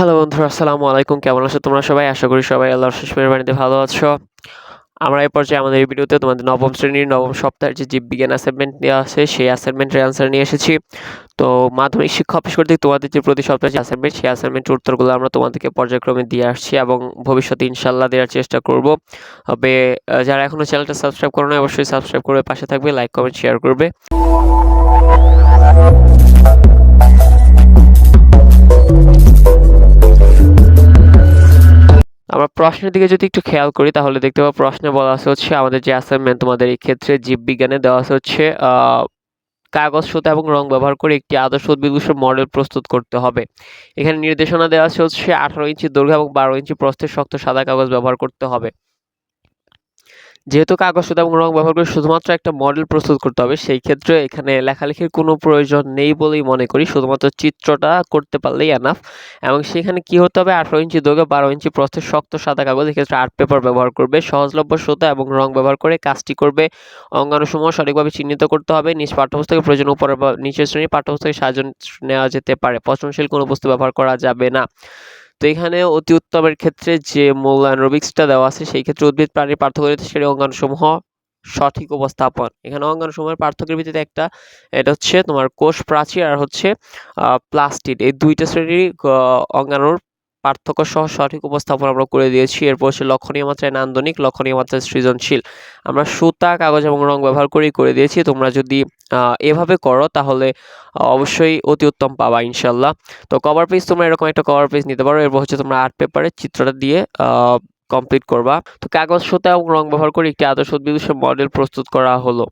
Hello বন্ধুরা, আসসালামু আলাইকুম। কেমন আছো তোমরা সবাই? আশা করি সবাই আল্লাহর শেষ বাড়িতে ভালো আছো। আমরা এই পর্যায়ে আমাদের এই ভিডিওতে তোমাদের নবম শ্রেণির নবম সপ্তাহের যে জীববিজ্ঞান অ্যাসাইনমেন্ট দেওয়া আছে, সেই অ্যাসাইনমেন্টের অ্যান্সার নিয়ে এসেছি। তো মাধ্যমিক শিক্ষা অফিস কর্তৃক তোমাদের যে প্রতি সপ্তাহে যে অ্যাসাইনমেন্ট সেই অ্যাসাইনমেন্টের উত্তরগুলো আমরা তোমাদেরকে পর্যায়ক্রমে দিয়ে আসছি এবং ভবিষ্যতে ইনশাল্লাহ দেওয়ার চেষ্টা করব। তবে যারা এখনও চ্যানেলটা সাবস্ক্রাইব করো না অবশ্যই সাবস্ক্রাইব করে পাশে থাকবে লাইক কমেন্ট শেয়ার করবে। প্রশ্নের দিকে যদি একটু খেয়াল করি, তাহলে দেখতে পাবো প্রশ্নে বলা আছে হচ্ছে, আমাদের যে অ্যাসাইনমেন্ট তোমাদের এই ক্ষেত্রে জীববিজ্ঞানে দেওয়া আছে হচ্ছে কাগজ, সুতা এবং রং ব্যবহার করে একটি আদর্শ উদ্ভিদ মডেল প্রস্তুত করতে হবে। এখানে নির্দেশনা দেওয়া আছে হচ্ছে, আঠারো ইঞ্চি দৈর্ঘ্য এবং বারো ইঞ্চি প্রস্থের শক্ত সাদা কাগজ ব্যবহার করতে হবে। যেহেতু কাগজ সুতা এবং রং ব্যবহার করে শুধুমাত্র একটা মডেল প্রস্তুত করতে হবে, সেই ক্ষেত্রে এখানে লেখালেখির কোনো প্রয়োজন নেই বলেই মনে করি। শুধুমাত্র চিত্রটা করতে পারলেই এনাফ এবং সেখানে কি হতে হবে? আঠারো ইঞ্চি দৈর্ঘ্য, বারো ইঞ্চি প্রস্থের শক্ত সাদা কাগজ, এক্ষেত্রে আর্ট পেপার ব্যবহার করবে। সহজলভ্য সুতা এবং রং ব্যবহার করে কাজটি করবে। অঙ্গাণুসমূহ সঠিকভাবে চিহ্নিত করতে হবে। নিজ পাঠ্যপুস্তকের প্রয়োজন উপরে বা নিচের শ্রেণির পাঠ্যপুস্তকে সাহায্য নেওয়া যেতে পারে। পচনশীল কোনো বস্তু ব্যবহার করা যাবে না। তো এখানে অতি উত্তমের ক্ষেত্রে যে মূল্যায়ন রবিক্সটা দেওয়া আছে, সেই ক্ষেত্রে উদ্ভিদ, প্রাণীর পার্থক্য সেই অঙ্গাণুসমূহ সঠিক উপস্থাপন। এখানে অঙ্গাণুসমূহের পার্থক্যের ভিত্তিতে একটা, এটা হচ্ছে তোমার কোষ প্রাচীর আর হচ্ছে প্লাস্টিড। এই দুইটা শ্রেণির অঙ্গাণুর পার্থক্য সহ সঠিক উপস্থাপন আমরা করে দিয়েছি। এরপর হচ্ছে লক্ষণীয় মাত্রায় নান্দনিক, লক্ষণীয় মাত্রায় সৃজনশীল। আমরা সুতা, কাগজ এবং রং ব্যবহার করেই করে দিয়েছি। তোমরা যদি এভাবে করো তাহলে অবশ্যই অতি উত্তম পাবা ইনশাল্লাহ তো কভার পেজ তোমরা এরকম একটা কভার পেজ নিতে পারো। এরপর হচ্ছে তোমরা আর্ট পেপারে চিত্রটা দিয়ে কমপ্লিট করবা। তো কাগজ, সুতা এবং রং ব্যবহার করে একটি আদর্শ উদ্ভিদ মডেল প্রস্তুত করা হলো।